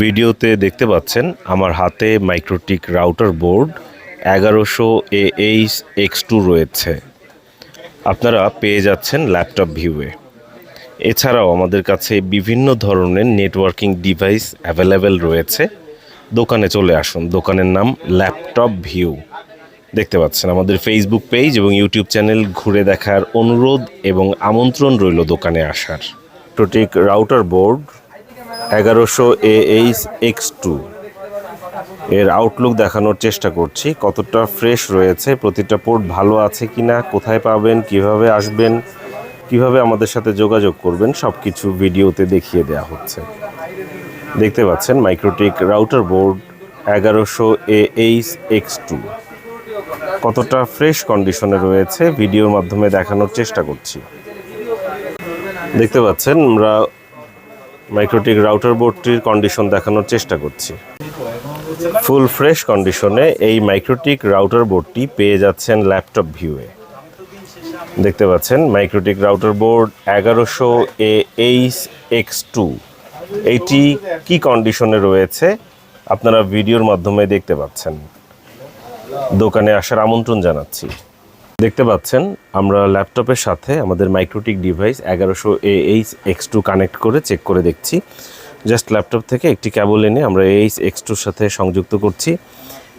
ভিডিওতে দেখতে পাচ্ছেন আমার হাতে মাইক্রোটিক রাউটার বোর্ড এগারোশো এ এইচ এক্স টু রয়েছে। আপনারা পেয়ে যাচ্ছেন ল্যাপটপ ভিউয়ে। এছাড়াও আমাদের কাছে বিভিন্ন ধরনের নেটওয়ার্কিং ডিভাইস অ্যাভেলেবেল রয়েছে। দোকানে চলে আসুন, দোকানের নাম ল্যাপটপ ভিউ। দেখতে পাচ্ছেন আমাদের ফেসবুক পেজ এবং ইউটিউব চ্যানেল ঘুরে দেখার অনুরোধ এবং আমন্ত্রণ রইল দোকানে আসার। টোটিক রাউটার বোর্ড এগারোশো এ এইচ এক্স টু এর আউটলুক দেখানোর চেষ্টা করছি, কতটা ফ্রেশ রয়েছে, প্রতিটা পোর্ট ভালো আছে কি না কোথায় পাবেন, কীভাবে আসবেন, কীভাবে আমাদের সাথে যোগাযোগ করবেন সব কিছু ভিডিওতে দেখিয়ে দেওয়া হচ্ছে। দেখতে পাচ্ছেন মাইক্রোটিক রাউটার বোর্ড এগারোশো এ এইচ এক্স টু কতটা ফ্রেশ কন্ডিশনে রয়েছে ভিডিওর মাধ্যমে দেখানোর চেষ্টা করছি। দেখতে পাচ্ছেন, আমরা মাইক্রোটিক রাউটার বোর্ডটির কন্ডিশন দেখানোর চেষ্টা করছি। ফুল ফ্রেশ কন্ডিশনে এই মাইক্রোটিক রাউটার বোর্ডটি পেয়ে যাচ্ছেন ল্যাপটপ ভিউয়ে দেখতে পাচ্ছেন, মাইক্রোটিক রাউটার বোর্ড এগারোশো এ এইচ এক্স টু। এইটি কি কন্ডিশনে রয়েছে? আপনারা ভিডিওর মাধ্যমে দেখতে পাচ্ছেন। দোকানে আসার আমন্ত্রণ জানাচ্ছি। দেখতে পাচ্ছেন, আমরা ল্যাপটপের সাথে আমাদের মাইক্রোটিক ডিভাইস এগারোশো A H X two connect করে চেক করে দেখছি। জাস্ট ল্যাপটপ থেকে একটি ক্যাবল এনে আমরা এইচ এক্স টুর সাথে সংযুক্ত করছি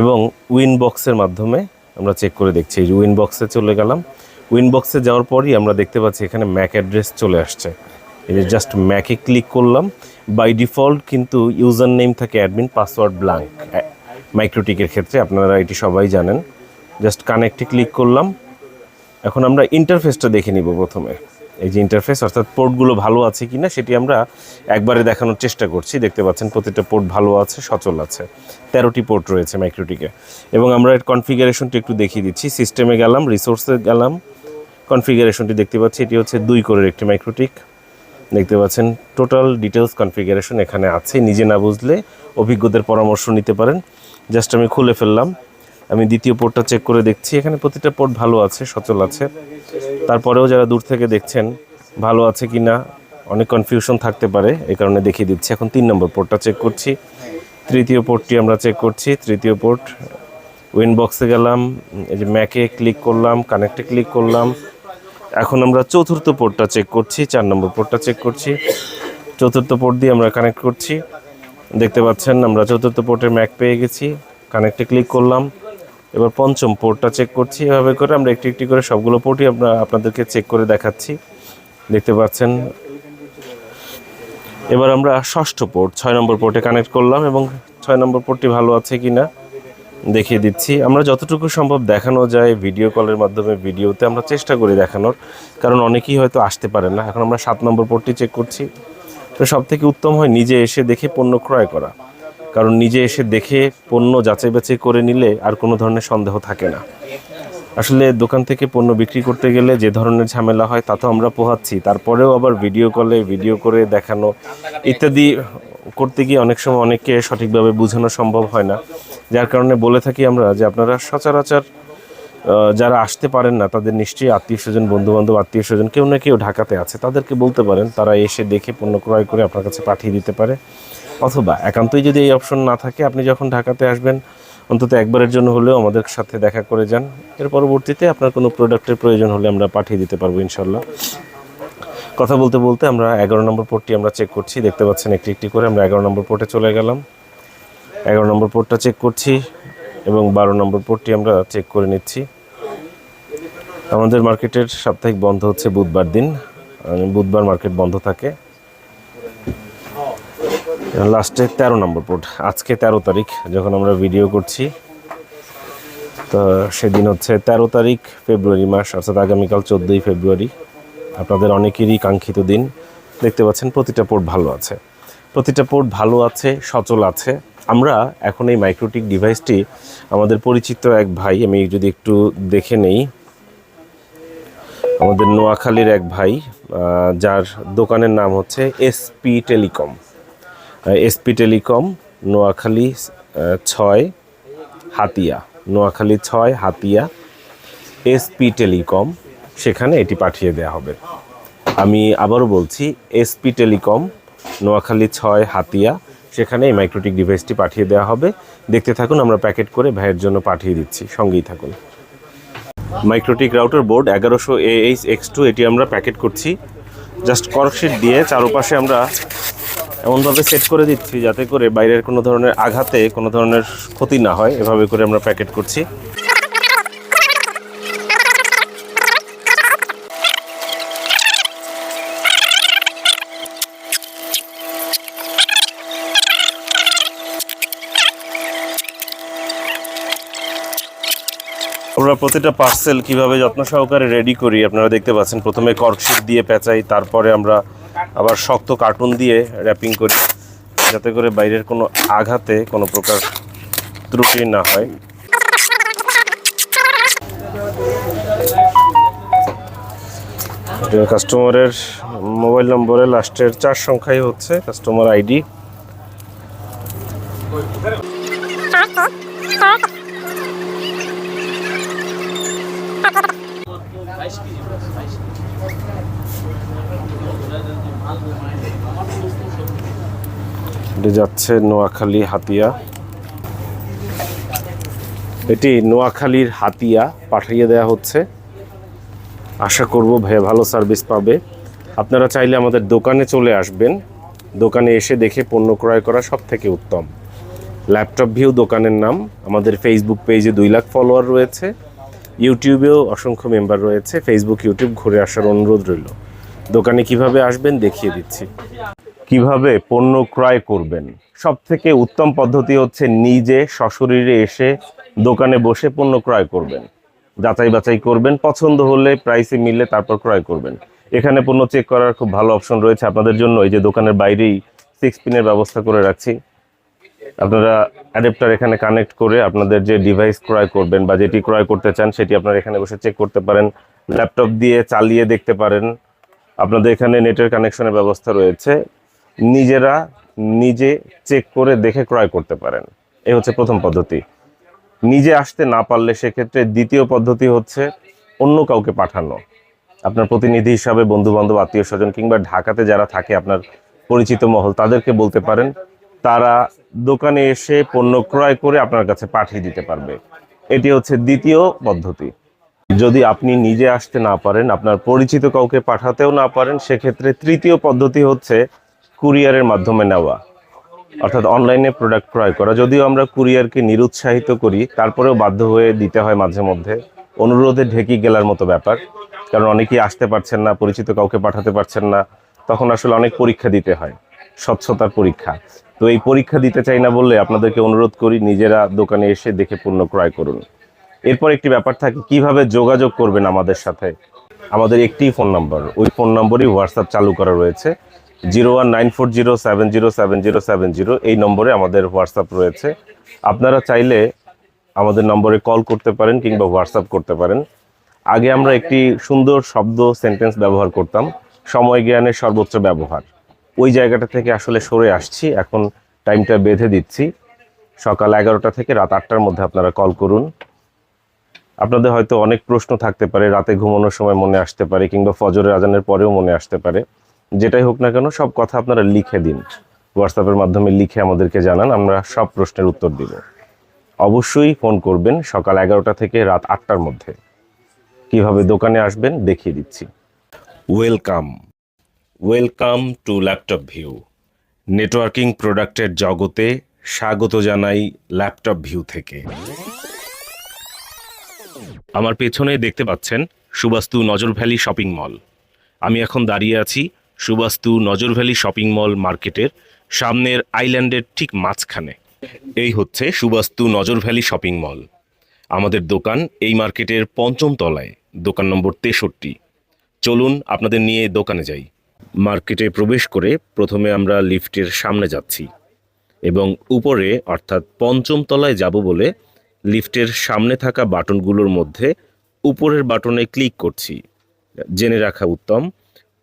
এবং উইন বক্সের মাধ্যমে আমরা চেক করে দেখছি। এই উইন বক্সে চলে গেলাম। উইন বক্সে যাওয়ার পরই আমরা দেখতে পাচ্ছি এখানে ম্যাক অ্যাড্রেস চলে আসছে। এই যে জাস্ট ম্যাকে ক্লিক করলাম। বাই ডিফল্ট কিন্তু ইউজার নেম থাকে অ্যাডমিন পাসওয়ার্ড ব্ল্যাঙ্ক মাইক্রোটিকের ক্ষেত্রে আপনারা এটি সবাই জানেন। জাস্ট কানেক্টে ক্লিক করলাম। এখন আমরা ইন্টারফেসটা দেখে নিব প্রথমে। এই যে ইন্টারফেস অর্থাৎ পোর্টগুলো ভালো আছে কি না সেটি আমরা একবারে দেখানোর চেষ্টা করছি। দেখতে পাচ্ছেন প্রতিটা পোর্ট ভালো আছে, সচল আছে। তেরোটি পোর্ট রয়েছে মাইক্রোটিকে এবং আমরা এর কনফিগারেশনটি একটু দেখিয়ে দিচ্ছি। সিস্টেমে গেলাম রিসোর্সে গেলাম। কনফিগারেশনটি দেখতে পাচ্ছি, এটি হচ্ছে দুই কোরের একটি মাইক্রোটিক দেখতে পাচ্ছেন টোটাল ডিটেলস কনফিগারেশন এখানে আছে। নিজে না বুঝলে অভিজ্ঞদের পরামর্শ নিতে পারেন। জাস্ট আমি খুলে ফেললাম। আমি দ্বিতীয় পোর্টটা চেক করে দেখছি। এখানে প্রতিটা পোর্ট ভালো আছে, সচল আছে। তারপরেও যারা দূর থেকে দেখছেন, ভালো আছে কি না অনেক কনফিউশন থাকতে পারে, এই কারণে দেখিয়ে দিচ্ছি। এখন তিন নম্বর পোর্টটা চেক করছি। তৃতীয় পোর্টটি আমরা চেক করছি। তৃতীয় পোর্ট উইন বক্সে গেলাম, এই যে ম্যাকে ক্লিক করলাম কানেক্টে ক্লিক করলাম। এখন আমরা চতুর্থ পোর্টটা চেক করছি, চার নম্বর পোর্টটা চেক করছি। চতুর্থ পোর্ট দিয়ে আমরা কানেক্ট করছি। দেখতে পাচ্ছেন, আমরা চতুর্থ পোর্টের ম্যাক পেয়ে গেছি। কানেক্টে ক্লিক করলাম। এবার পঞ্চম পোর্টটা চেক করছি। এভাবে করে আমরা একটি একটি করে সবগুলো পোর্টই আমরা আপনাদেরকে চেক করে দেখাচ্ছি। দেখতে পাচ্ছেন? এবার আমরা ষষ্ঠ পোর্ট ছয় নম্বর পোর্টে কানেক্ট করলাম এবং ছয় নম্বর পোর্টটি ভালো আছে কি না দেখিয়ে দিচ্ছি। আমরা যতটুকু সম্ভব দেখানো যায় ভিডিও কলের মাধ্যমে ভিডিওতে আমরা চেষ্টা করি দেখানোর, কারণ অনেকেই হয়তো আসতে পারে না। এখন আমরা সাত নম্বর পোর্টটি চেক করছি। তো সব থেকে উত্তম হয় নিজে এসে দেখে পণ্য ক্রয় করা। কারণ নিজে এসে দেখে পণ্য যাচাই বাছাই করে নিলে আর কোনো ধরনের সন্দেহ থাকে না। আসলে দোকান থেকে পণ্য বিক্রি করতে গেলে যে ধরনের ঝামেলা হয় তা তো আমরা পোহাচ্ছি। তারপরেও আবার ভিডিও কলে, ভিডিও করে দেখানো ইত্যাদি করতে গিয়ে অনেক সময় অনেককে সঠিকভাবে বোঝানো সম্ভব হয় না। যার কারণে বলে থাকি আমরা যে আপনারা সচরাচর যারা আসতে পারেন না, তাদের নিশ্চয়ই আত্মীয় স্বজন বন্ধু বান্ধব আত্মীয় স্বজন, কেউ না কেউ ঢাকাতে আছে, তাদেরকে বলতে পারেন, তারা এসে দেখে পণ্য ক্রয় করে আপনার কাছে পাঠিয়ে দিতে পারে। অথবা একান্তই যদি এই অপশন না থাকে, আপনি যখন ঢাকাতে আসবেন, অন্তত একবারের জন্য হলেও আমাদের সাথে দেখা করে যান। এর পরবর্তীতে আপনার কোনো প্রোডাক্টের প্রয়োজন হলে আমরা পাঠিয়ে দিতে পারব ইনশাল্লাহ কথা বলতে বলতে আমরা এগারো নম্বর পোর্টটি আমরা চেক করছি, দেখতে পাচ্ছেন একটি একটি করে আমরা এগারো নম্বর পোর্টে চলে গেলাম। এগারো নম্বর পোর্টটা চেক করছি। এবং বারো নম্বর পোর্টটি আমরা চেক করে নিচ্ছি। আমাদের মার্কেটের সাপ্তাহিক বন্ধ হচ্ছে বুধবার দিন। বুধবার মার্কেট বন্ধ থাকে। লাস্টে তেরো নম্বর পোর্ট আজকে তেরো তারিখ, যখন আমরা ভিডিও করছি, তো সেদিন হচ্ছে তেরো তারিখ ফেব্রুয়ারি মাস, অর্থাৎ আগামীকাল চোদ্দোই ফেব্রুয়ারি আপনাদের অনেকেরই কাঙ্ক্ষিত দিন দেখতে পাচ্ছেন, প্রতিটা পোর্ট ভালো আছে। প্রতিটা পোর্ট ভালো আছে, সচল আছে। আমরা এখন এই মাইক্রোটিক ডিভাইসটি আমাদের পরিচিত এক ভাই, আমি যদি একটু দেখে নেই। আমাদের নোয়াখালীর এক ভাই যার দোকানের নাম হচ্ছে SP telecom SP telecom Noakhali ছয়, হাতিয়া। নোয়াখালী ছয়, হাতিয়া এসপি টেলিকম সেখানে এটি পাঠিয়ে দেওয়া হবে। আমি আবারও বলছি এসপি টেলিকম নোয়াখালী ছয়, হাতিয়া। সেখানে এই মাইক্রোটিক ডিভাইসটি পাঠিয়ে দেওয়া হবে। দেখতে থাকুন, আমরা প্যাকেট করে ভাইয়ের জন্য পাঠিয়ে দিচ্ছি। সঙ্গেই থাকুন। মাইক্রোটিক রাউটার বোর্ড এগারোশো এইচ এক্স টু এটি আমরা প্যাকেট করছি। জাস্ট কর্কশিট দিয়ে চারপাশে আমরা এমনভাবে সেট করে দিচ্ছি, যাতে করে বাইরের কোনো ধরনের আঘাতে কোনো ধরনের ক্ষতি না হয়। এভাবে করে আমরা প্যাকেট করছি। আমরা প্রতিটা পার্সেল কীভাবে যত্ন সহকারে রেডি করি, আপনারা দেখতে পাচ্ছেন। প্রথমে কর্কশিট দিয়ে পেঁচাই, তারপরে আমরা আবার শক্ত কার্টুন দিয়ে র্যাপিং করি, যাতে করে বাইরের কোনো আঘাতে কোনো প্রকার ত্রুটি না হয়। কাস্টমারের মোবাইল নম্বরে লাস্টের চার সংখ্যাই হচ্ছে কাস্টমার আইডি এটি যাচ্ছে নোয়াখালী হাতিয়া। এটি নোয়াখালীর হাতিয়া পাঠিয়ে দেওয়া হচ্ছে। আশা করব ভাইয়া ভালো সার্ভিস পাবে। আপনারা চাইলে আমাদের দোকানে চলে আসবেন। দোকানে এসে দেখে পণ্য ক্রয় করা সব থেকে উত্তম। ল্যাপটপ ভিউ দোকানের নাম। আমাদের ফেসবুক পেজে দুই লাখ ফলোয়ার রয়েছে। ইউটিউবেও অসংখ্য মেম্বার রয়েছে। ফেসবুক ইউটিউব ঘুরে আসার অনুরোধ রইল। দোকানে কীভাবে আসবেন দেখিয়ে দিচ্ছি। কীভাবে পণ্য ক্রয় করবেন? সব থেকে উত্তম পদ্ধতি হচ্ছে নিজে সশরীরে এসে দোকানে বসে পণ্য ক্রয় করবেন। যাচাই বাছাই করবেন, পছন্দ হলে প্রাইসে মিললে তারপর ক্রয় করবেন। এখানে পণ্য চেক করার খুব ভালো অপশন রয়েছে আপনাদের জন্য। এই যে দোকানের বাইরেই সিক্স পিনের ব্যবস্থা করে রাখছি। আপনারা অ্যাডাপ্টার এখানে কানেক্ট করে আপনাদের যে ডিভাইস ক্রয় করবেন বা যেটি ক্রয় করতে চান, সেটি আপনারা এখানে বসে চেক করতে পারেন। ল্যাপটপ দিয়ে চালিয়ে দেখতে পারেন। আপনাদের এখানে নেটের কানেকশনের ব্যবস্থা রয়েছে। নিজেরা নিজে চেক করে দেখে ক্রয় করতে পারেন। এই হচ্ছে প্রথম পদ্ধতি। নিজে আসতে না পারলে সেক্ষেত্রে দ্বিতীয় পদ্ধতি হচ্ছে অন্য কাউকে পাঠানো। আপনার প্রতিনিধি হিসাবে বন্ধু বান্ধব আত্মীয় স্বজন কিংবা ঢাকাতে যারা থাকে আপনার পরিচিত মহল, তাদেরকে বলতে পারেন, তারা দোকানে এসে পণ্য ক্রয় করে আপনার কাছে পাঠিয়ে দিতে পারবে। এটি হচ্ছে দ্বিতীয় পদ্ধতি। যদি আপনি নিজে আসতে না পারেন, আপনার পরিচিত কাউকে পাঠাতেও না পারেন, সেক্ষেত্রে তৃতীয় পদ্ধতি হচ্ছে কুরিয়ারের মাধ্যমে নেওয়া। অর্থাৎ অনলাইনে প্রোডাক্ট ক্রয় করা। যদিও আমরা কুরিয়ারকে নিরুৎসাহিত করি, তারপরেও বাধ্য হয়ে দিতে হয় মাঝে মধ্যে। অনুরোধে ঢেকি গেলার মতো ব্যাপার। কারণ অনেকেই আসতে পারছেন না, পরিচিত কাউকে পাঠাতে পারছেন না। তখন আসলে অনেক পরীক্ষা দিতে হয়, স্বচ্ছতার পরীক্ষা। তো এই পরীক্ষা দিতে চাই না বললে আপনাদেরকে অনুরোধ করি, নিজেরা দোকানে এসে দেখে পণ্য ক্রয় করুন। এরপর একটি ব্যাপার থাকে, কীভাবে যোগাযোগ করবেন আমাদের সাথে? আমাদের একটি ফোন নাম্বার, ওই ফোন নম্বরই হোয়াটসঅ্যাপ চালু করা রয়েছে। Zero one nine four zero seven zero seven zero seven zero এই নম্বরে আমাদের হোয়াটসঅ্যাপ রয়েছে। আপনারা চাইলে আমাদের নম্বরে কল করতে পারেন কিংবা হোয়াটসঅ্যাপ করতে পারেন। আগে আমরা একটি সুন্দর শব্দ, সেন্টেন্স ব্যবহার করতাম, সময় জ্ঞানের সর্বোচ্চ ব্যবহার। ওই জায়গাটা থেকে আসলে সরে আসছি, এখন টাইমটা বেঁধে দিচ্ছি। সকাল এগারোটা থেকে রাত আটটার মধ্যে আপনারা কল করুন। আপনাদের হয়তো অনেক প্রশ্ন থাকতে পারে, রাতে ঘুমানোর সময় মনে আসতে পারে, কিংবা ফজরের আজানের পরেও মনে আসতে পারে। যেটাই হোক না কেন, সব কথা আপনারা লিখে দিন। হোয়াটসঅ্যাপের মাধ্যমে লিখে আমাদেরকে জানান, আমরা সব প্রশ্নের উত্তর দিব। অবশ্যই ফোন করবেন সকাল এগারোটা থেকে রাত আটটার মধ্যে। কীভাবে দোকানে আসবেন দেখিয়ে দিচ্ছি। Welcome welcome to laptop view networking প্রোডাক্টের জগতে স্বাগত জানাই ল্যাপটপ ভিউ থেকে। আমার পেছনে দেখতে পাচ্ছেন সুবাস্তু নজর ভ্যালি শপিং মল। আমি এখন দাঁড়িয়ে আছি সুবাস্তু নজর ভ্যালি শপিং মল মার্কেটের সামনের আইল্যান্ডের ঠিক মাঝখানে। এই হচ্ছে সুবাস্তু নজর ভ্যালি শপিং মল। আমাদের দোকান এই মার্কেটের পঞ্চম তলায়, দোকান নম্বর তেষট্টি। চলুন আপনাদের নিয়ে দোকানে যাই। মার্কেটে প্রবেশ করে প্রথমে আমরা লিফটের সামনে যাচ্ছি এবং উপরে, অর্থাৎ পঞ্চম তলায় যাব বলে লিফটের সামনে থাকা বাটনগুলোর মধ্যে উপরের বাটনে ক্লিক করছি। জেনে রাখা উত্তম